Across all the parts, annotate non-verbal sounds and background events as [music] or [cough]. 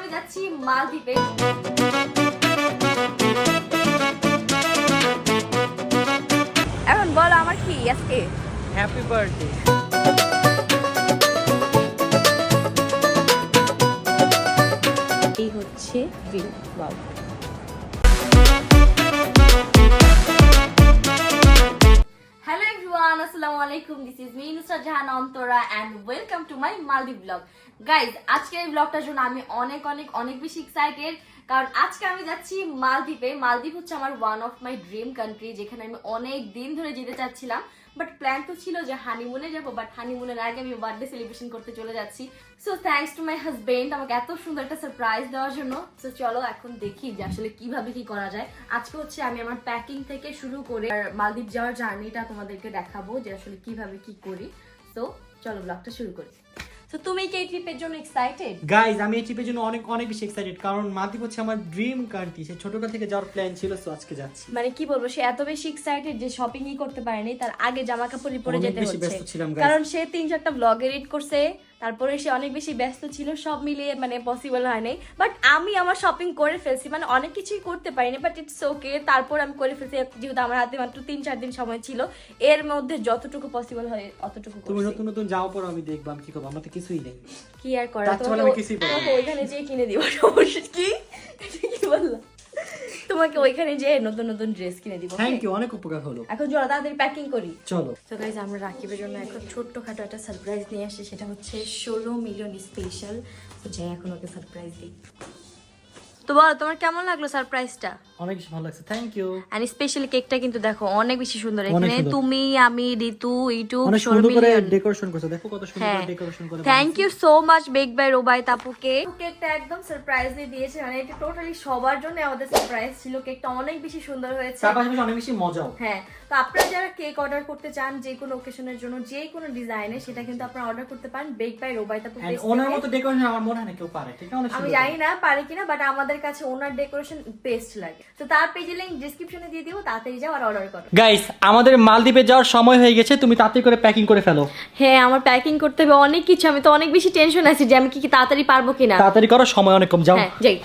আমি যাচ্ছি মালদ্বীপে। এখন বল আমার কি আজকে? হ্যাপি বার্থডে এই হচ্ছে ভিউ বাউ everyone this is me Jahan Antara and welcome to my মালদ্বীপ ব্লগ গাইজ আজকের এই ব্লগটার জন্য আমি অনেক অনেক অনেক বেশি এক্সাইটেড কারণ আজকে আমি যাচ্ছি মালদ্বীপে। মালদ্বীপ হচ্ছে আমার one of my dream country যেখানে আমি অনেক দিন ধরে যেতে চাচ্ছিলাম। বাট প্ল্যান তো ছিল যে হানিমুনে যাব, বাট হানিমুনের আগে আমি বার্থডে সেলিব্রেশন করতে চলে যাচ্ছি। So thanks to my husband আমাকে এত সুন্দর একটা সারপ্রাইজ দেওয়ার জন্য। সো চলো এখন দেখি যে আসলে কীভাবে কি করা যায়। আজকে হচ্ছে আমি আমার প্যাকিং থেকে শুরু করে মালদ্বীপ যাওয়ার জার্নিটা তোমাদেরকে দেখাবো যে আসলে কীভাবে কি করি। সো চলো ব্লগটা শুরু করি। তো তুমি কি এই ট্রিপের জন্য এক্সাইটেড গাইজ আমি এই ট্রিপের জন্য অনেক অনেক বেশি এক্সাইটেড কারণ মালদ্বীপ হচ্ছে আমার ড্রিম কান্ট্রি সে ছোটবেলা থেকে যাওয়ার প্ল্যান ছিল সো আজকে যাচ্ছি। মানে কি বলব সে এত বেশি এক্সাইটেড যে শপিংই করতে পারেনি তার আগে জামা কাপড় পরে যেতে হচ্ছে। কারণ সে তিন চারটা ব্লগ এডিট করছে তারপরে সে অনেক বেশি ব্যস্ত ছিল সব মিলিয়ে মানে পসিবল হয় নাই। বাট আমি আমার শপিং করে ফেলছি মানে অনেক কিছুই করতে পারিনি বাট ইটস ওকে তারপর আমি করে ফেলছি যেহেতু আমার হাতে মাত্র তিন চার দিন সময় ছিল এর মধ্যে যতটুকু পসিবল হয় অতটুকু তুমি নতুন নতুন যাও পর আমি দেখব আমি কি করব আমার তো কিছুই নেই। কি আর করা? তোমাকে ভালো আমি ও- কিছুই পারি না। তোমাকে ওইখানে যেয়ে কিনে দিব সমস্যা কি? কি বললাম তোমাকে ওইখানে যে নতুন নতুন ড্রেস কিনে দিব থ্যাংক ইউ অনেক উপকার হলো। এখন চলো তাড়াতাড়ি প্যাকিং করি। চলো। তো গাইজ আমরা রাকিবের জন্য এখন ছোট্টখাটো একটা সারপ্রাইজ নিয়ে আসি সেটা হচ্ছে ষোলো মিলিয়ন স্পেশাল তো যাই এখন ওকে সারপ্রাইজ দিই। তো বলো তোমার কেমন লাগল সারপ্রাইজটা অনেক বেশি ভালো লাগছে। থ্যাংক ইউ আর স্পেশালি কেকটা কিন্তু দেখো অনেক বেশি সুন্দর। এখানে তুমি আমি ঋতু ইউটিউব অনেক সুন্দর করে ডেকোরেশন করছ। দেখো কত সুন্দর হ্যাঁ। করে ডেকোরেশন করে thank you so much bake by রোবাই তাপুকে কেকটা একদম সারপ্রাইজলি দিয়েছে। মানে এটা টোটালি সবার জন্য আমাদের সারপ্রাইজ ছিল। কেকটা অনেক বেশি সুন্দর হয়েছে। তার পাশাপাশি অনেক বেশি মজাও। হ্যাঁ। তো আপনারা যারা কেক অর্ডার করতে চান যে কোনো ওকেশনের জন্য যে কোনো ডিজাইনে সেটা কিন্তু আপনারা অর্ডার করতে পারেন। বেক বাই রোবাই তাপু And ওনার মতো ডেকোরেশন আমার মনে হয় না কেউ পারে। ঠিক অনেক আমি জানি না পারি কিনা বাট আমাদের কাছে ওনার ডেকোরেশন বেস্ট লাগে। তো তার পেজে লিংক ডেসক্রিপশনে দিয়ে দিব তাড়াতাড়ি যাও আর অর্ডার করো। গাইস আমাদের মালদ্বীপে যাওয়ার সময় হয়ে গেছে তুমি তাড়াতাড়ি করে প্যাকিং করে ফেলো। হ্যাঁ আমার প্যাকিং করতে হবে অনেক কিছু আমি তো অনেক বেশি টেনশন আছি যে আমি কি কি তাড়াতাড়ি পারব কিনা। তাড়াতাড়ি করো সময় অনেক কম যাও। হ্যাঁ যাই।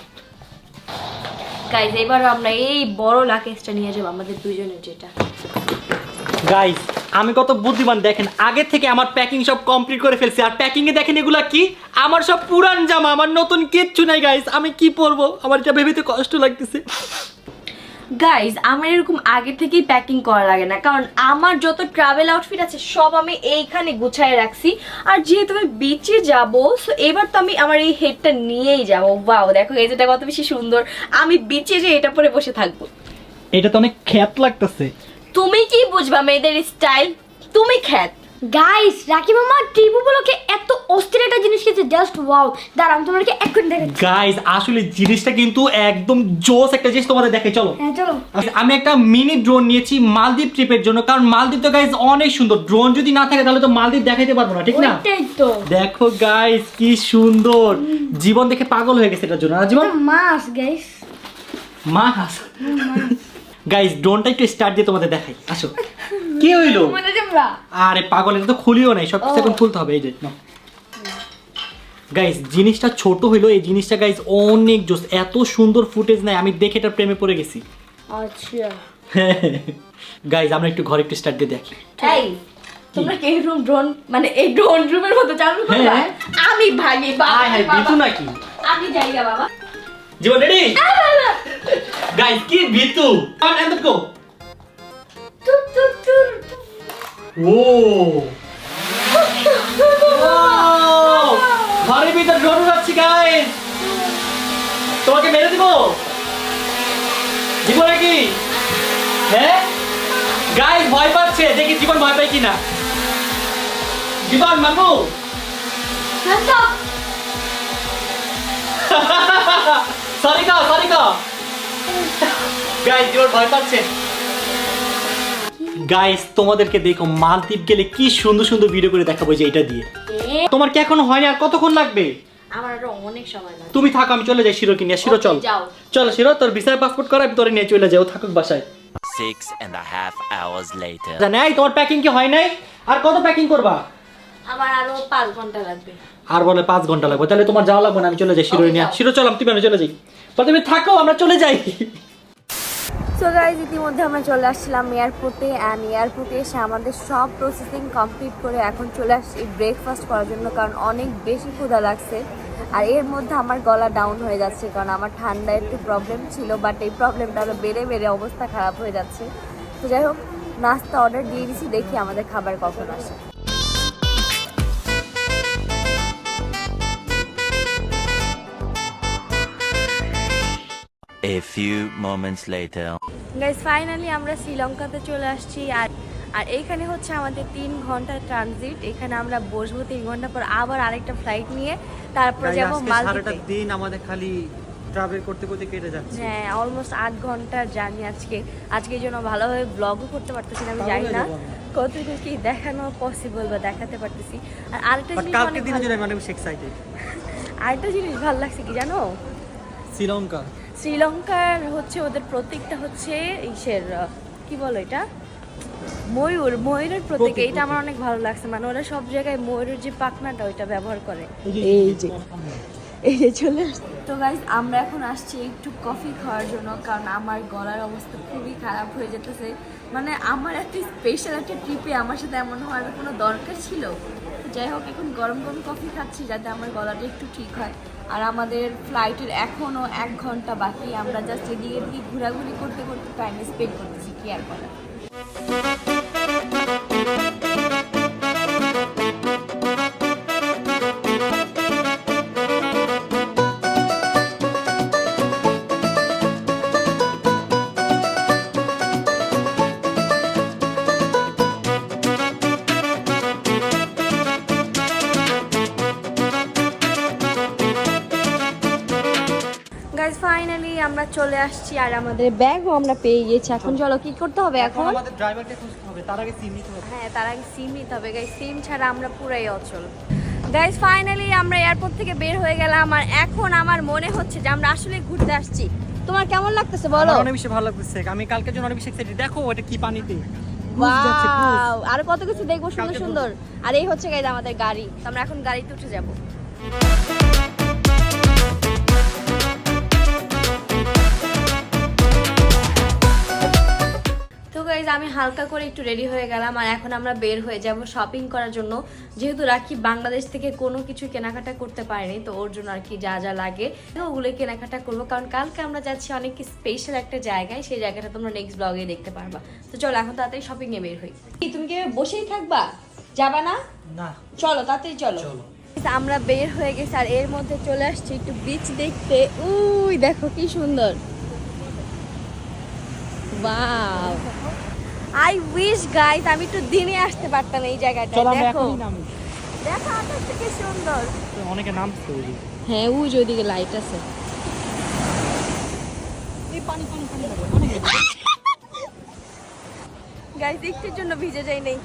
গাইজ এবার আমরা এই বড় লাকেজটা নিয়ে যাব আমাদের দুজনের যেটা। গাইস আমি কত বুদ্ধিমান দেখেন আগে থেকে আমার প্যাকিং সব কমপ্লিট করে ফেলছি আর প্যাকিং এ দেখেন এগুলা কি? আমার সব পুরান জামা আমার নতুন কিচ্ছু নাই গাইস আমি কি পরবো? আমার এটা ভেবেতে কষ্ট লাগতেছে। গাইজ আমার এরকম আগে থেকেই প্যাকিং করা লাগে না। কারণ আমার যত ট্রাভেল আউটফিট আছে সব আমি এইখানে গুছায় রাখছি। আর যেহেতু আমি বিচে যাব সো এবার তো আমি আমার এই হেডটা নিয়েই যাব। ওয়াও দেখো এই যেটা কত বেশি সুন্দর। আমি বিচে যে এটা পরে বসে থাকব। এটা তো অনেক খ্যাত লাগতেছে। তুমি কি বুঝবা মেয়েদের স্টাইল তুমি খ্যাত। গাইস রাকি মামা টিপুগুলোকে এত অস্থির একটা জিনিস খেয়েছে জাস্ট ওয়াও দাঁড়া আমি তোমাদেরকে এখন দেখাচ্ছি। গাইস আসলে জিনিসটা কিন্তু একদম জোস একটা জিনিস তোমাদের দেখে চলো। হ্যাঁ চলো। আচ্ছা, আমি একটা মিনি ড্রোন নিয়েছি মালদ্বীপ ট্রিপের জন্য কারণ মালদ্বীপ তো গাইস অনেক সুন্দর। ড্রোন যদি না থাকে তাহলে তো মালদ্বীপ দেখাইতে পারব না ঠিক না? তো। দেখো গাইস কি সুন্দর। জীবন দেখে পাগল হয়ে গেছে এটার জন্য আর জীবন? মাস গাইস মাছ। গাইস ড্রোনটা একটু স্টার্ট দিয়ে তোমাদের দেখাই। আসো। [laughs] কি হইল? আরে পাগল এটা তো খুলিও নাই সব কিছু এখন খুলতে হবে এই যে গাইস জিনিসটা ছোট হইল এই জিনিসটা গাইস অনেক জোস এত সুন্দর ফুটেজ নাই আমি দেখে এটা প্রেমে পড়ে গেছি। আচ্ছা। [laughs] গাইস আমরা একটু ঘরে একটু স্টার্ট দিয়ে দেখি। এই তোমরা কি রুম ড্রোন মানে এই ড্রোন রুমের মতো চালু করবা? হ্যাঁ। আমি ভাগি আয় হায় বিতু নাকি? আমি যাইগা বাবা। জীবন রেডি? গাইস কি বিতু? অন এন্ড গো ও। Wow! ঘরের ভিতর ড্রোন উড়াচ্ছি গাইস তোমাকে মেরে দিব। জীবন নাকি? হ্যাঁ? গাইস ভয় পাচ্ছে। দেখি জীবন ভয় পাই কিনা। জীবন, মামু। সরি কা সরি কা গাইস জীবন ভয় পাচ্ছে। গাইস তোমাদেরকে দেখো মালদ্বীপ গেলে কি সুন্দর সুন্দর ভিডিও করে দেখাবো যে এটা দিয়ে। তোমার কি এখনও হয়নি? আর কতক্ষণ লাগবে? আমার আরও অনেক সময় লাগবে। তুমি থাকো আমি চলে যাই শিরোকে নিয়ে। শিরো চল। যাও। চল শিরো তোর ভিসার পাসপোর্ট করা আমি তোরে নিয়ে চলে যাও থাকুক বাসায়। Six and a half hours later. জানে এই তোমার প্যাকিং কি হয় নাই? আর কত প্যাকিং করবা? আমার আরও পাঁচ ঘণ্টা লাগবে। আর বলে পাঁচ ঘণ্টা লাগবে তাহলে তোমার যাওয়া লাগবে না আমি চলে যাই শিরোই নিয়ে। শিরো চলাম তুমি আমি চলে যাই। তুমি থাকো আমরা চলে যাই। সো গাইজ ইতিমধ্যে আমরা চলে আসছিলাম এয়ারপোর্টে অ্যান্ড এয়ারপোর্টে এসে আমাদের সব প্রসেসিং কমপ্লিট করে এখন চলে আসছি ব্রেকফাস্ট করার জন্য কারণ অনেক বেশি ক্ষুধা লাগছে। আর এর মধ্যে আমার গলা ডাউন হয়ে যাচ্ছে কারণ আমার ঠান্ডা একটু প্রবলেম ছিল বাট এই প্রবলেমটা আরও বেড়ে বেড়ে অবস্থা খারাপ হয়ে যাচ্ছে। তো যাই হোক, নাস্তা অর্ডার দিয়ে দিছি, দেখি আমাদের খাবার কখন আসে। A few moments later. Guys finally আমরা শ্রীলঙ্কাতে চলে আসছি আর আর এইখানে হচ্ছে আমাদের তিন ঘণ্টা ট্রানজিট এখানে আমরা বসবো তিন ঘণ্টা পর আবার আরেকটা ফ্লাইট নিয়ে। তারপর যাব মালদ্বীপে। দিন আমাদের খালি ট্রাভেল করতে করতে কেটে যাচ্ছে। হ্যাঁ অলমোস্ট আট ঘণ্টার জার্নি আজকে। আজকে এই জন্য ভালোভাবে ব্লগও করতে পারতেছি না আমি জানি না। কতটুকু কি দেখানো পসিবল বা দেখাতে পারতেছি। আর আরেকটা জিনিস কালকে অনেক দিনের ভালো- জন্য আমি অনেক বেশি এক্সাইটেড আরেকটা জিনিস ভালো লাগছে কি জানো? শ্রীলঙ্কা। শ্রীলঙ্কার হচ্ছে ওদের প্রতীকটা হচ্ছে ইসের কি বলো এটা? ময়ূর ময়ূরের প্রতীক। এটা আমার অনেক ভালো লাগছে। মানে ওরা সব জায়গায় ময়ূরের যে পাখনাটা ওইটা ব্যবহার করে। এই যে এই যে। চলে তো গাইজ আমরা এখন আসছি একটু কফি খাওয়ার জন্য কারণ আমার গলার অবস্থা খুবই খারাপ হয়ে যেতেছে। মানে আমার একটা স্পেশাল একটা ট্রিপে আমার সাথে এমন হওয়ার কোনো দরকার ছিল? যাই হোক এখন গরম গরম কফি খাচ্ছি যাতে আমার গলাটা একটু ঠিক হয়। আর আমাদের ফ্লাইটের এখনও এক ঘণ্টা বাকি। আমরা জাস্ট এদিকে এদিকে ঘোরাঘুরি করতে করতে টাইম স্পেন্ড করতেছি, কি আর করার? চলে আসছি আর আমাদের ব্যাগও আমরা পেয়ে গেছি। এখন চলো। কি করতে হবে এখন আমাদের ড্রাইভারকে খুঁজতে হবে তার আগে সিম নিতে হবে। হ্যাঁ তার আগে সিম নিতে হবে। গাইজ সিম ছাড়া আমরা পুরাই অচল। গাইজ ফাইনালি আমরা এয়ারপোর্ট থেকে বের হয়ে গেলাম আর এখন আমার মনে হচ্ছে যে আমরা আসলে ঘুরতে আসছি। তোমার কেমন লাগতেছে বলো? অনেক বেশি ভালো লাগতেছে। আমি কালকের জন্য অনেক বেশি এক্সাইটেড দেখো এটা কি পানিতে। Wow, আর কত কিছু দেখব সুন্দর সুন্দর। আর এই হচ্ছে গাইজ আমাদের গাড়ি। আমরা এখন গাড়িতে উঠে যাব। গাইজ আমি হালকা করে একটু রেডি হয়ে গেলাম আর এখন আমরা বের হয়ে যাব শপিং করার জন্য। যেহেতু রাখি বাংলাদেশ থেকে কোনো কিছু কেনাকাটা করতে পারিনি তো ওর জন্য আর কি যা যা লাগে ওগুলো কেনাকাটা করব। কারণ কালকে আমরা যাচ্ছি অনেক স্পেশাল একটা জায়গায় সেই জায়গাটা তোমরা নেক্সট ব্লগে দেখতে পারবা। তো চলো এখন তাড়াতাড়ি শপিং এ বের হই। কি, তুমি কি বসেই থাকবা? যাবা না? না। চলো তাড়াতাড়ি চলো। আমরা বের হয়ে গেছি আর এর মধ্যে চলে আসছি একটু বিচ দেখতে। উই দেখো কি সুন্দর। ওয়াও আই উইশ গাইস আমি একটু দিনে আসতে পারতাম এই জায়গাটা দেখো। দেখো আকাশ থেকে সুন্দর। অনেকে নামছে হ্যাঁ যে ওইদিকে লাইট আছে। গাইস একটুর জন্য ভিজে যাই নেই।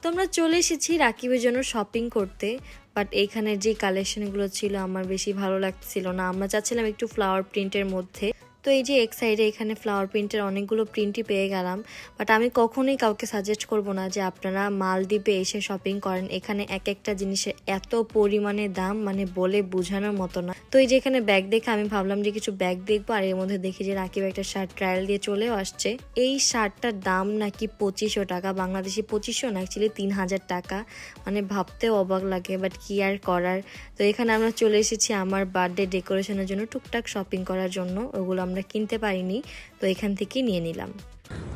তো আমরা চলে এসেছি রাকিবের জন্য শপিং করতে বাট এইখানে যে কালেকশনগুলো ছিল আমার বেশি ভালো লাগছিল না। আমরা চাচ্ছিলাম একটু ফ্লাওয়ার প্রিন্টের মধ্যে। তো এই যে এক সাইডে এখানে ফ্লাওয়ার প্রিন্টের অনেকগুলো প্রিন্টই পেয়ে গেলাম বাট আমি কখনোই কাউকে সাজেস্ট করব না যে আপনারা মালদ্বীপে এসে শপিং করেন। এখানে এক একটা জিনিসের এত পরিমাণে দাম মানে বলে বোঝানোর মতো না। তো এই যে এখানে ব্যাগ দেখে আমি ভাবলাম যে কিছু ব্যাগ দেখব, আর এর মধ্যে দেখি যে রাকিব একটা শার্ট ট্রায়াল দিয়ে চলেও আসছে। এই শার্টটার দাম নাকি পঁচিশশো টাকা, বাংলাদেশি পঁচিশশো না অ্যাকচুয়ালি তিন হাজার টাকা। মানে ভাবতেও অবাক লাগে বাট কি আর করার? তো এখানে আমরা চলে এসেছি আমার বার্থডে ডেকোরেশনের জন্য টুকটাক শপিং করার জন্য। ওগুলো আমরা কিনতে পারিনি তো এখান থেকেই নিয়ে নিলাম।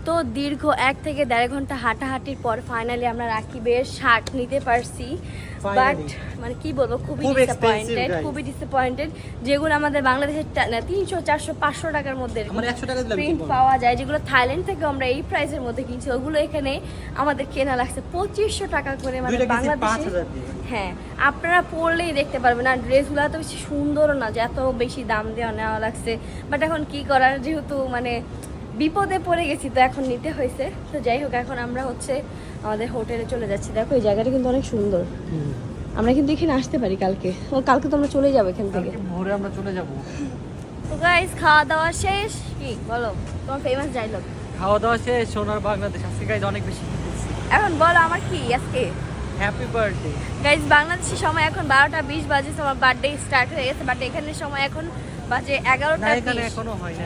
তো দীর্ঘ এক থেকে দেড় ঘণ্টা হাঁটাহাঁটির পর ফাইনালি আমরা রাকিবের শার্ট নিতে পারছি। বাট মানে কি বলব খুবই ডিসঅ্যাপয়েন্টেড খুবই ডিসঅ্যাপয়েন্টেড যেগুলো আমাদের বাংলাদেশের তিনশো চারশো পাঁচশো টাকার মধ্যে আমার 100 টাকা দিলাম প্রিন্ট পাওয়া যায় যেগুলো থাইল্যান্ড থেকে আমরা এই প্রাইসের মধ্যে কিনছি ওগুলো এখানে আমাদের কেনা লাগছে পঁচিশশো টাকা করে মানে বাংলাদেশে। হ্যাঁ আপনারা পরলেই দেখতে পারবেন আর ড্রেসগুলো এত বেশি সুন্দরও না যে এত বেশি দাম দেওয়া নেওয়া লাগছে। বাট এখন কি করার যেহেতু মানে বিপদে পড়ে গেছি তো এখন নিতে হয়েছে। তো যাই হোক এখন আমরা হচ্ছে আমাদের হোটেলে চলে যাচ্ছি। দেখো এই জায়গাটা কিন্তু অনেক সুন্দর। আমরা কিন্তু এখানে আসতে পারি কালকে। ও কালকে তো আমরা চলে যাব এখান থেকে। ভোরে আমরা চলে যাব। তো গাইস খাওয়া দাওয়া শেষ? কি? বলো তোমার ফেমাস ডায়লগ খাওয়া দাওয়া শেষ সোনার বাংলাদেশ। আজকে গাইজ অনেক বেশি এখন বলো আমার কি আজকে? হ্যাপি বার্থডে গাইজ বাংলাদেশের সময় এখন বারোটা বিশ বাজে আমার বার্থডে স্টার্ট হয়ে গেছে বাট এখানে সময় এখন বাজে এগারোটা এখানে হয়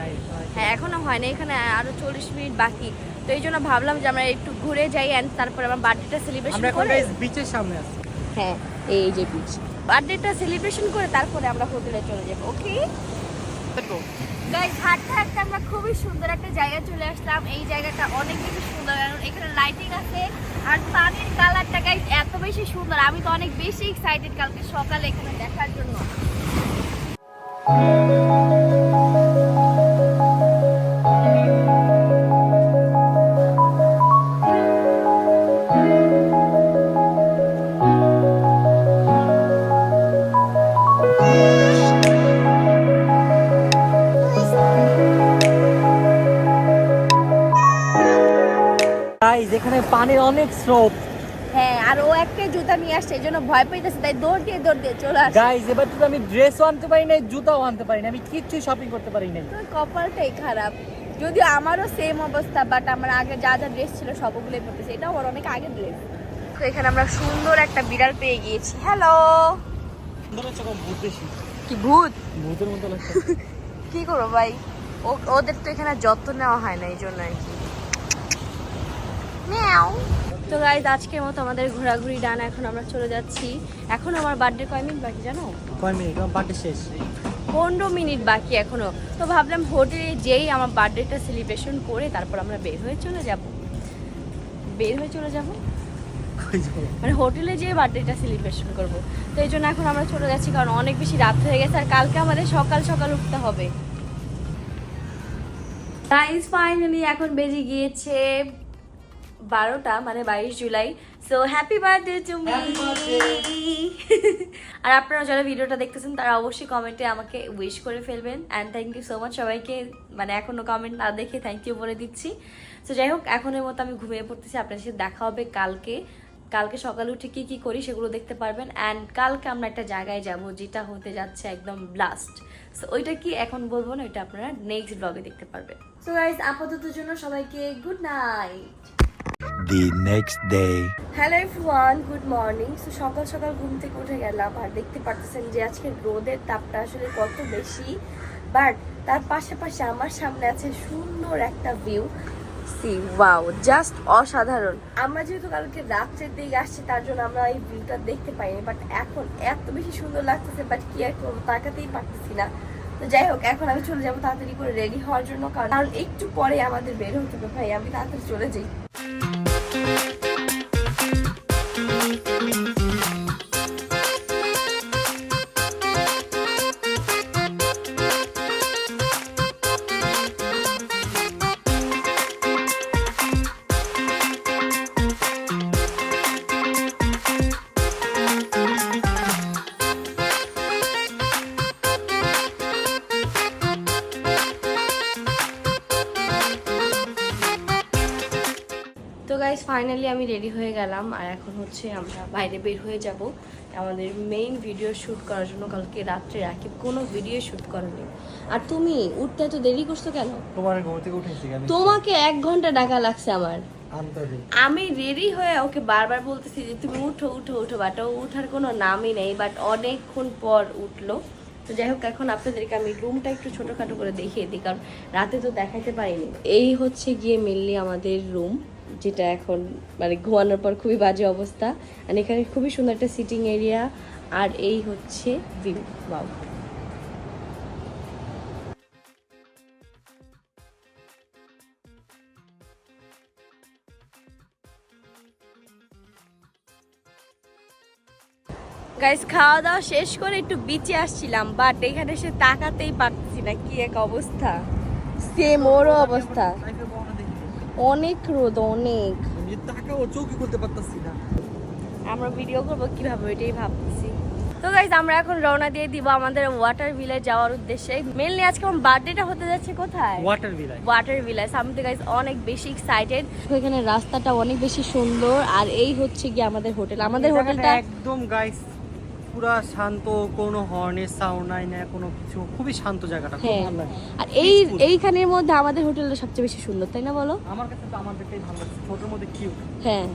হ্যাঁ এখনও হয়নি এখানে আরও চল্লিশ মিনিট বাকি। তো এই জন্য ভাবলাম যে আমরা একটু ঘুরে যাই অ্যান্ড তারপরে আমার বার্থডেটা সেলিব্রেশন করে বিচের সামনে আছি। হ্যাঁ এই যে বিচ বার্থডেটা সেলিব্রেশন করে তারপরে আমরা হোটেলে চলে যাব ওকে গাইস হাঁটতে হাঁটতে আমরা খুবই সুন্দর একটা জায়গায় চলে আসলাম। এই জায়গাটা অনেক বেশি সুন্দর। কারণ এখানে লাইটিং আছে আর পানির কালারটা এত বেশি সুন্দর। আমি তো অনেক বেশি এক্সাইটেড কালকে সকালে এখানে দেখার জন্য। এখানে পানির অনেক স্রোত। আর ও একটাই জুতা নিয়ে আসছে এই জন্য ভয় পাইতেছে তাই দৌড় দিয়ে দৌড় দিয়ে চলে আসছে। গাইস এবার তো আমি ড্রেসও আনতে পারি নাই জুতাও আনতে পারি না আমি কিচ্ছু শপিং করতে পারি নাই। তোর কপালটাই খারাপ। যদিও আমারও সেম অবস্থা বাট আমার আগে যা যা ড্রেস ছিল সবগুলোই পড়তেছে এটাও আমার অনেক আগে ড্রেস তো এখানে আমরা সুন্দর একটা বিড়াল পেয়ে গিয়েছি। হ্যালো কি ভূত? ভূতের মতো লাগছে। [laughs] কি করব ভাই? ওদের তো এখানে যত্ন নেওয়া হয় না এই জন্য আর কি। তো গাইজ আজকের মতো আমাদের ঘোরাঘুরি ডান এখন আমরা চলে যাচ্ছি। এখন আমার বার্থডে কয় মিনিট বাকি জানো? কয় মিনিট আমার পার্টি শেষ। পনেরো মিনিট বাকি এখনও। তো ভাবলাম হোটেলে যেই আমার বার্থডেটা সেলিব্রেশন করে তারপর আমরা বের হয়ে চলে যাব। বের হয়ে চলে যাব? যাব? মানে হোটেলে যেয়ে বার্থডেটা সেলিব্রেশন করব। তো এই জন্য এখন আমরা চলে যাচ্ছি কারণ অনেক বেশি রাত হয়ে গেছে আর কালকে আমাদের সকাল সকাল উঠতে হবে। গাইজ ফাইনালি এখন বেজে গিয়েছে বারোটা মানে বাইশ July. So happy birthday to me আর আপনারা যারা ভিডিওটা দেখতেছেন তারা অবশ্যই কমেন্টে আমাকে উইশ করে ফেলবেন। And thank you so much সবাইকে। মানে এখনও কমেন্ট না দেখে থ্যাংক ইউ বলে দিচ্ছি। তো যাই হোক এখনের মতো আমি ঘুমিয়ে পড়তেছি। আপনাদের সাথে দেখা হবে কালকে। কালকে সকালে উঠে কী কী করি সেগুলো দেখতে পারবেন। অ্যান্ড কালকে আমরা একটা জায়গায় যাব যেটা হতে যাচ্ছে একদম ব্লাস্ট সো ওইটা কি এখন বলব না ওইটা আপনারা নেক্সট ব্লগে দেখতে পারবেন। সো গাইজ আপাতত জন্য সবাইকে good night The next day. Hello everyone good morning so সকাল সকাল ঘুম থেকে উঠে গেলাম আর দেখতে পারতেছেন যে আজকে রোদের তাপটা আসলে কত বেশি। বাট তার পাশাপাশি আমার সামনে আছে সুন্দর একটা ভিউ সি ওয়াও জাস্ট অসাধারণ। আমরা যেহেতু কালকে রাত্রের দিকে আসছি তার জন্য আমরা এই ভিউটা দেখতে পাইনি বাট এখন এত বেশি সুন্দর লাগতেছে বাট কি আর করব তাকাতেই পারতেছি না। তো যাই হোক এখন আমি চলে যাব তাড়াতাড়ি করে রেডি হওয়ার জন্য কারণ কারণ একটু পরে আমাদের বের হতে হবে। ভাই আমি তাড়াতাড়ি চলে যাই। ফাইনালি আমি রেডি হয়ে গেলাম আর এখন হচ্ছে আমরা বাইরে বের হয়ে যাব। আমাদের মেইন ভিডিও শ্যুট করার জন্য কালকে রাত্রে রাখি কোনো ভিডিও শ্যুট করেনি। আর তুমি উঠতে এত দেরি করছ কেন? তোমার ঘুম থেকে উঠেছি তোমাকে এক ঘণ্টা ডাকা লাগছে আমার। আমি রেডি হয়ে ওকে বারবার বলতেছি যে তুমি উঠো উঠো উঠো বাট ও উঠার কোনো নামই নেই বাট অনেকক্ষণ পর উঠল। তো যাই হোক এখন আপনাদেরকে আমি রুমটা একটু ছোটোখাটো করে দেখিয়ে দিই কারণ রাতে তো দেখাতে পারিনি। এই হচ্ছে গিয়ে মেনলি আমাদের রুম যেটা এখন মানে ঘুমানোর পর খুবই বাজে অবস্থা। আর এখানে খুবই সুন্দর একটা সিটিং এরিয়া আর এই হচ্ছে ভিউ বাউ গাইস খাওয়া দাওয়া শেষ করে একটু বিচে আসছিলাম বাট এখানে এসে তাকাতেই পারছি না, কি এক অবস্থা। সেম ওরও অবস্থা। অনেক রোদ অনেক। তাকাও চৌকি করতে পারতাছি না। আমরা ভিডিও করব কীভাবে এটাই ভাবতেছি। তো গাইজ আমরা এখন রওনা দিয়ে দিব আমাদের ওয়াটার ভিলে যাওয়ার উদ্দেশ্যে। মেনলি আজকে আমার বার্থডেটা হতে যাচ্ছে কোথায়? ওয়াটার বিলায় ওয়াটার ভিলেজ আমি গাইজ অনেক বেশি এক্সাইটেড এখানে রাস্তাটা অনেক বেশি সুন্দর। আর এই হচ্ছে কি আমাদের হোটেল আমাদের হোটেলটা একদম গাইস পুরা শান্ত কোনো হর্নের সাউন্ড নাই না কোনো কিছু। খুবই শান্ত জায়গাটা খুব হ্যাঁ। ভালো লাগে। আর এই এইখানের মধ্যে আমাদের হোটেলটা সবচেয়ে বেশি সুন্দর তাই না বলো? আমার কাছে তো আমার দেখতেই ভালো লাগছে। ছোটর মধ্যে কিউট হ্যাঁ।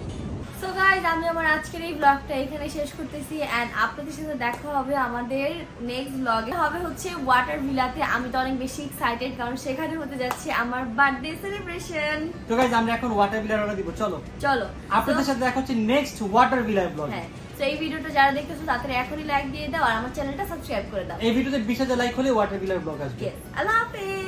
সো গাইজ আমি আমার আজকের এই ব্লগটা এখানে শেষ করতেছি এন্ড আপনাদের সাথে দেখা হবে আমাদের নেক্সট ব্লগে হবে হচ্ছে ওয়াটার ভিলাতে আমি তো অনেক বেশি এক্সাইটেড কারণ সেখানে হতে যাচ্ছে আমার বার্থডে সেলিব্রেশন তো গাইজ আমরা এখন ওয়াটার বিলার অর্ডার দিব। চলো। চলো। আপনাদের সাথে দেখা হচ্ছে নেক্সট ওয়াটার বিলার ব্লগ হ্যাঁ। তো এই ভিডিওটা যারা দেখতেছো তাড়াতাড়ি এখনই লাইক দিয়ে দাও আর আমার চ্যানেলটা সাবস্ক্রাইব করে দাও। এই ভিডিওতে বিশ হাজার লাইক হলে ওয়াটার বিলার ব্লগ আসবে। আল্লাহ হাফেজ।